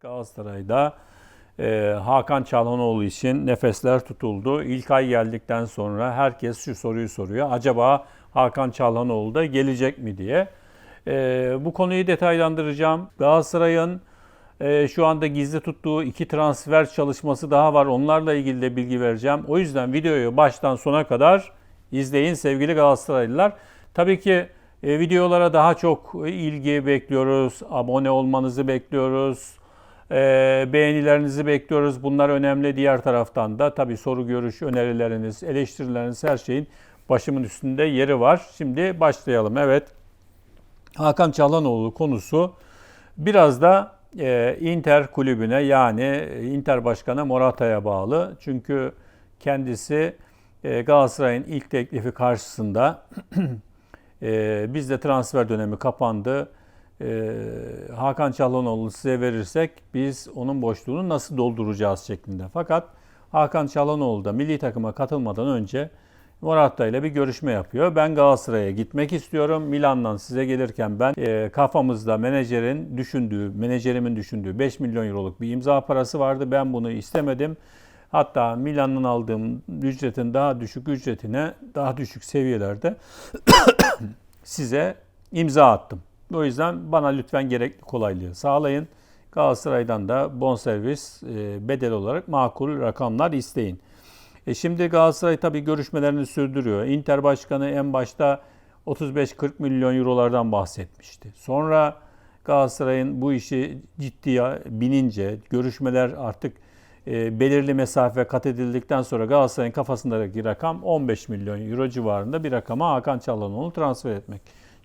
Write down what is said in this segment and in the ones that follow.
Galatasaray'da e, Hakan Çalhanoğlu için nefesler tutuldu. İlk ay geldikten sonra herkes şu soruyu soruyor. Acaba Hakan Çalhanoğlu da gelecek mi diye. E, bu konuyu detaylandıracağım. Galatasaray'ın e, şu anda gizli tuttuğu iki transfer çalışması daha var. Onlarla ilgili de bilgi vereceğim. O yüzden videoyu baştan sona kadar izleyin sevgili Galatasaraylılar. Tabii ki e, videolara daha çok ilgi bekliyoruz. Abone olmanızı bekliyoruz. E, beğenilerinizi bekliyoruz. Bunlar önemli. Diğer taraftan da tabii soru, görüş, önerileriniz, eleştirileriniz her şeyin başımın üstünde yeri var. Şimdi başlayalım. Evet. Hakan Çalhanoğlu konusu biraz da e, Inter kulübüne yani Inter Başkanı Morata'ya bağlı. Çünkü kendisi e, Galatasaray'ın ilk teklifi karşısında e, bizde transfer dönemi kapandı. E, Hakan Çalhanoğlu size verirsek biz onun boşluğunu nasıl dolduracağız şeklinde. Fakat Hakan Çalhanoğlu da milli takıma katılmadan önce Morata ile bir görüşme yapıyor. Ben Galatasaray'a gitmek istiyorum. Milan'dan size gelirken ben e, kafamızda menajerin düşündüğü, menajerimin düşündüğü 5 milyon euroluk bir imza parası vardı. Ben bunu istemedim. Hatta Milan'ın aldığım ücretin daha düşük ücretine daha düşük seviyelerde size imza attım. O yüzden bana lütfen gerekli kolaylığı sağlayın. Galatasaray'dan da bonservis e, bedel olarak makul rakamlar isteyin. E şimdi Galatasaray tabii görüşmelerini sürdürüyor. Inter Başkanı en başta 35-40 milyon eurolardan bahsetmişti. Sonra Galatasaray'ın bu işi ciddiye binince, görüşmeler artık e, belirli mesafe kat edildikten sonra Galatasaray'ın kafasındaki rakam 15 milyon euro civarında bir rakama Hakan Çalhanoğlu transfer etmek.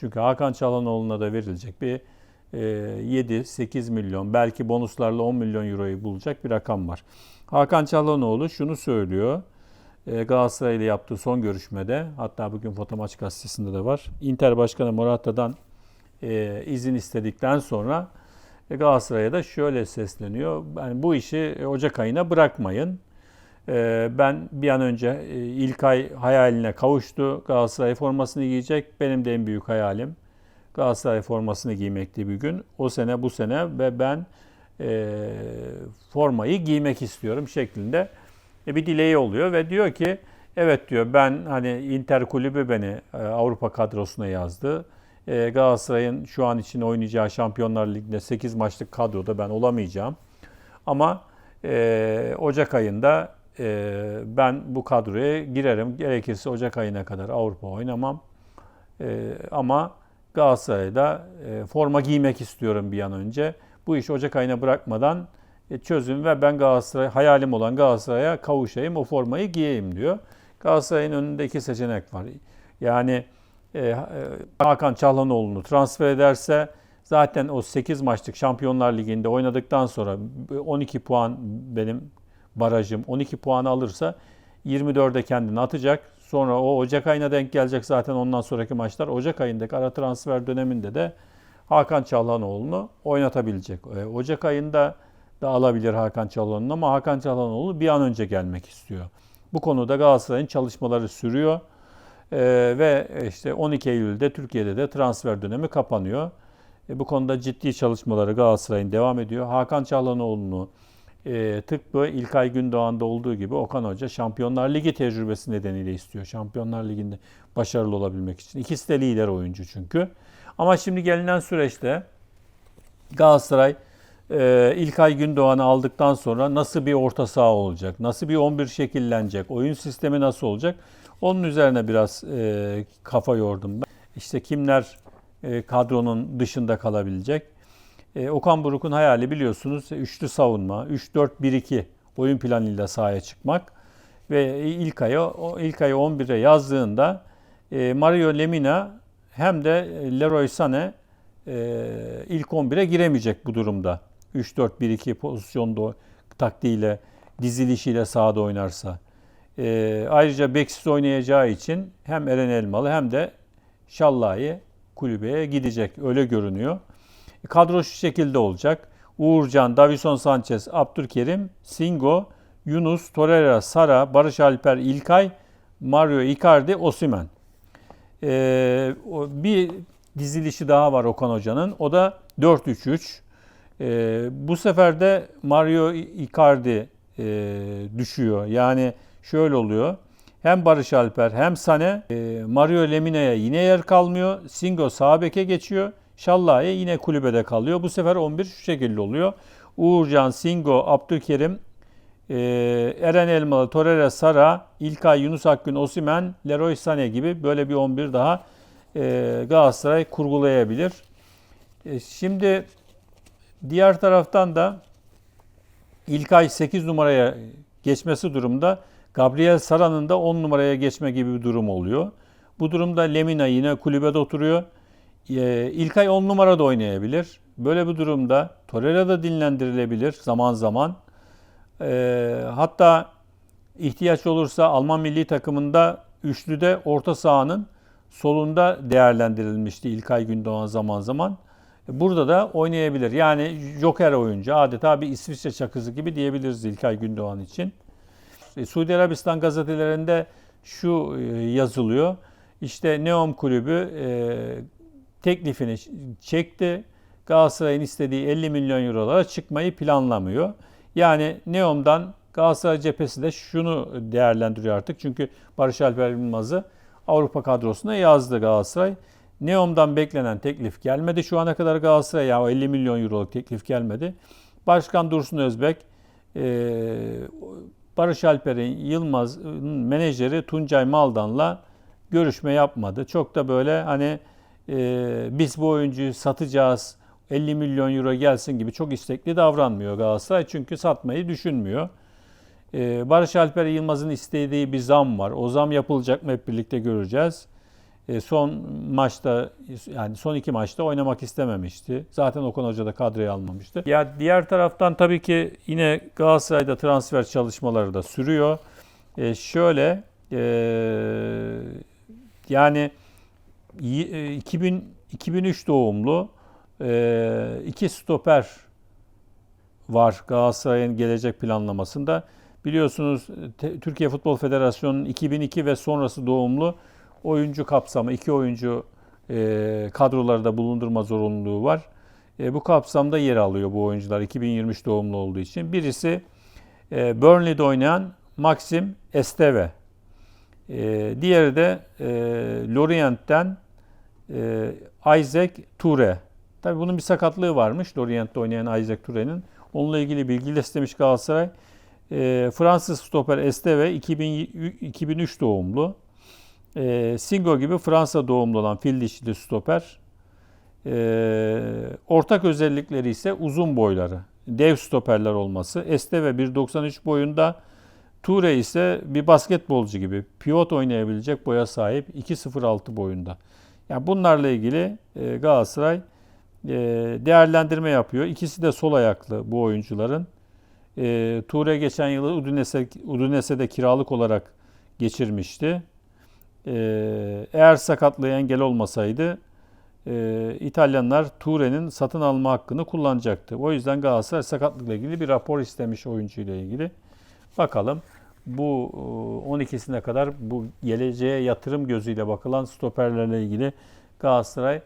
Çünkü Hakan Çalhanoğlu'na da verilecek bir e, 7-8 milyon belki bonuslarla 10 milyon euroyu bulacak bir rakam var. Hakan Çalhanoğlu şunu söylüyor. E, Galatasaray ile yaptığı son görüşmede hatta bugün Fotomaç gazetesinde de var. Inter Başkanı Morata'dan e, izin istedikten sonra e, Galatasaray'a da şöyle sesleniyor. Yani bu işi Ocak ayına bırakmayın. E, ben bir an önce e, ilk ay hayaline kavuştu. Galatasaray formasını giyecek. Benim de en büyük hayalim Galatasaray formasını giymekti bir gün. O sene bu sene ve ben e, formayı giymek istiyorum şeklinde e, bir dileği oluyor ve diyor ki evet diyor ben hani Inter kulübü beni e, Avrupa kadrosuna yazdı. E, Galatasaray'ın şu an için oynayacağı Şampiyonlar Ligi'nde 8 maçlık kadroda ben olamayacağım. Ama e, Ocak ayında e, ben bu kadroya girerim. Gerekirse Ocak ayına kadar Avrupa oynamam. E, ama Galatasaray'da e, forma giymek istiyorum bir an önce. Bu iş Ocak ayına bırakmadan e, çözün ve ben Galatasaray hayalim olan Galatasaray'a kavuşayım, o formayı giyeyim diyor. Galatasaray'ın önünde iki seçenek var. Yani e, Hakan Çalhanoğlu'nu transfer ederse zaten o 8 maçlık Şampiyonlar Ligi'nde oynadıktan sonra 12 puan benim barajım 12 puan alırsa 24'e kendini atacak. Sonra o Ocak ayına denk gelecek zaten ondan sonraki maçlar. Ocak ayındaki ara transfer döneminde de Hakan Çalhanoğlu'nu oynatabilecek. Ocak ayında da alabilir Hakan Çalhanoğlu'nu ama Hakan Çalhanoğlu bir an önce gelmek istiyor. Bu konuda Galatasaray'ın çalışmaları sürüyor. Ee, ve işte 12 Eylül'de Türkiye'de de transfer dönemi kapanıyor. E, bu konuda ciddi çalışmaları Galatasaray'ın devam ediyor. Hakan Çalhanoğlu'nu e, tıpkı İlkay Gündoğan'da olduğu gibi Okan Hoca Şampiyonlar Ligi tecrübesi nedeniyle istiyor. Şampiyonlar Ligi'nde başarılı olabilmek için. İkisi de lider oyuncu çünkü. Ama şimdi gelinen süreçte Galatasaray e, İlkay Gündoğan'ı aldıktan sonra nasıl bir orta saha olacak? Nasıl bir 11 şekillenecek? Oyun sistemi nasıl olacak? Onun üzerine biraz e, kafa yordum ben. İşte kimler e, kadronun dışında kalabilecek? E, Okan Buruk'un hayali biliyorsunuz üçlü savunma, 3-4-1-2 oyun planıyla sahaya çıkmak ve ilk ayı ilk ayı 11'e yazdığında e, Mario Lemina hem de Leroy Sané e, ilk 11'e giremeyecek bu durumda. 3-4-1-2 pozisyonda taktiğiyle, dizilişiyle sahada oynarsa. E, ayrıca beksiz oynayacağı için hem Eren Elmalı hem de Şallahi kulübeye gidecek. Öyle görünüyor. Kadro şu şekilde olacak. Uğurcan, Davison Sanchez, Abdülkerim, Singo, Yunus, Torreira, Sara, Barış Alper, İlkay, Mario Icardi, Osimen. Ee, bir dizilişi daha var Okan Hoca'nın. O da 4-3-3. E, bu sefer de Mario Icardi e, düşüyor. Yani şöyle oluyor. Hem Barış Alper hem Sane e, Mario Lemina'ya yine yer kalmıyor. Singo sağ beke geçiyor. Şallah'ya yine kulübede kalıyor. Bu sefer 11 şu şekilde oluyor. Uğurcan, Singo, Abdülkerim, e, Eren Elmalı, Torreira, Sara, İlkay, Yunus Akgün, Osimen, Leroy Sané gibi böyle bir 11 daha e, Galatasaray kurgulayabilir. E, şimdi diğer taraftan da İlkay 8 numaraya geçmesi durumda Gabriel Sara'nın da 10 numaraya geçme gibi bir durum oluyor. Bu durumda Lemina yine kulübede oturuyor. E, İlkay 10 numarada oynayabilir. Böyle bir durumda Torreira da dinlendirilebilir zaman zaman. E, hatta ihtiyaç olursa Alman milli takımında üçlüde orta sahanın solunda değerlendirilmişti İlkay Gündoğan zaman zaman. Burada da oynayabilir. Yani joker oyuncu adeta bir İsviçre çakısı gibi diyebiliriz İlkay Gündoğan için. E, Suudi Arabistan gazetelerinde şu e, yazılıyor. İşte Neom kulübü e, teklifini çekti. Galatasaray'ın istediği 50 milyon eurolara çıkmayı planlamıyor. Yani Neom'dan Galatasaray cephesi de şunu değerlendiriyor artık. Çünkü Barış Alper Yılmaz'ı Avrupa kadrosuna yazdı Galatasaray. Neom'dan beklenen teklif gelmedi. Şu ana kadar Galatasaray'a 50 milyon euroluk teklif gelmedi. Başkan Dursun Özbek, Barış Alper'in Yılmaz'ın menajeri Tuncay Maldan'la görüşme yapmadı. Çok da böyle hani biz bu oyuncuyu satacağız, 50 milyon euro gelsin gibi çok istekli davranmıyor Galatasaray. Çünkü satmayı düşünmüyor. Barış Alper Yılmaz'ın istediği bir zam var. O zam yapılacak mı hep birlikte göreceğiz. Son maçta yani son iki maçta oynamak istememişti. Zaten Okan Hoca da kadroya almamıştı. Ya diğer taraftan tabii ki yine Galatasaray'da transfer çalışmaları da sürüyor. E şöyle e, yani 2000 2003 doğumlu e, iki stoper var Galatasaray'ın gelecek planlamasında. Biliyorsunuz Türkiye Futbol Federasyonu'nun 2002 ve sonrası doğumlu oyuncu kapsamı, iki oyuncu e, kadrolarda bulundurma zorunluluğu var. E, bu kapsamda yer alıyor bu oyuncular 2023 doğumlu olduğu için. Birisi e, Burnley'de oynayan Maxim Esteve. E, diğeri de e, Lorient'ten e, Isaac Toure. Tabii bunun bir sakatlığı varmış Lorient'te oynayan Isaac Toure'nin. Onunla ilgili bilgi istemiş Galatasaray. E, Fransız stoper Esteve 2000, 2003 doğumlu. E, Singo gibi Fransa doğumlu olan fil dişili stoper. E, ortak özellikleri ise uzun boyları. Dev stoperler olması. Esteve 1.93 boyunda. Ture ise bir basketbolcu gibi pivot oynayabilecek boya sahip 2.06 boyunda. Yani bunlarla ilgili e, Galatasaray e, değerlendirme yapıyor. İkisi de sol ayaklı bu oyuncuların. E, Ture geçen yıl Udinese, Udinese'de kiralık olarak geçirmişti. Ee, eğer sakatlığı engel olmasaydı e, İtalyanlar Ture'nin satın alma hakkını kullanacaktı. O yüzden Galatasaray sakatlıkla ilgili bir rapor istemiş oyuncuyla ilgili. Bakalım bu 12'sine kadar bu geleceğe yatırım gözüyle bakılan stoperlerle ilgili Galatasaray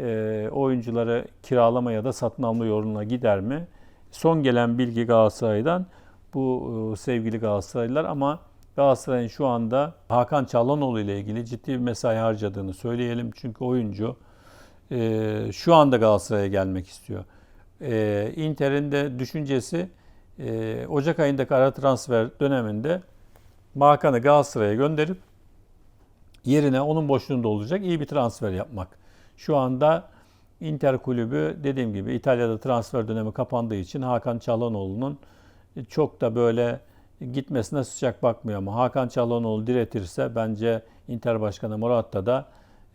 e, oyuncuları kiralama ya da satın alma yoluna gider mi? Son gelen bilgi Galatasaray'dan bu e, sevgili Galatasaraylılar ama Galatasaray'ın şu anda Hakan Çalhanoğlu ile ilgili ciddi bir mesai harcadığını söyleyelim. Çünkü oyuncu e, şu anda Galatasaray'a gelmek istiyor. E, Inter'in de düşüncesi e, Ocak ayındaki ara transfer döneminde Hakan'ı Galatasaray'a gönderip yerine onun boşluğunda olacak iyi bir transfer yapmak. Şu anda Inter kulübü dediğim gibi İtalya'da transfer dönemi kapandığı için Hakan Çalhanoğlu'nun çok da böyle gitmesine sıcak bakmıyor ama Hakan Çalhanoğlu diretirse bence Inter Başkanı Muratta da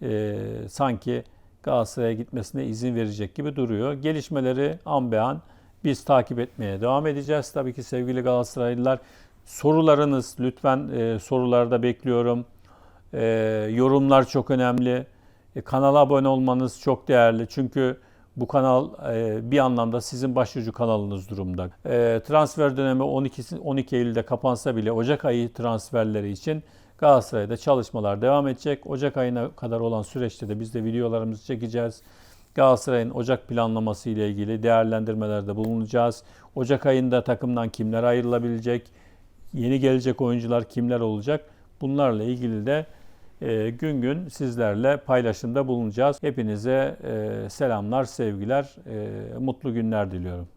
e, sanki Galatasaray'a gitmesine izin verecek gibi duruyor. Gelişmeleri an be an biz takip etmeye devam edeceğiz. Tabii ki sevgili Galatasaraylılar sorularınız lütfen e, sorularda bekliyorum. E, yorumlar çok önemli. E, kanala abone olmanız çok değerli. Çünkü bu kanal e, bir anlamda sizin başucu kanalınız durumda. E, transfer dönemi 12, 12 Eylül'de kapansa bile Ocak ayı transferleri için Galatasaray'da çalışmalar devam edecek. Ocak ayına kadar olan süreçte de biz de videolarımızı çekeceğiz. Galatasaray'ın Ocak planlaması ile ilgili değerlendirmelerde bulunacağız. Ocak ayında takımdan kimler ayrılabilecek, yeni gelecek oyuncular kimler olacak? Bunlarla ilgili de e, gün gün sizlerle paylaşımda bulunacağız. Hepinize e, selamlar, sevgiler, e, mutlu günler diliyorum.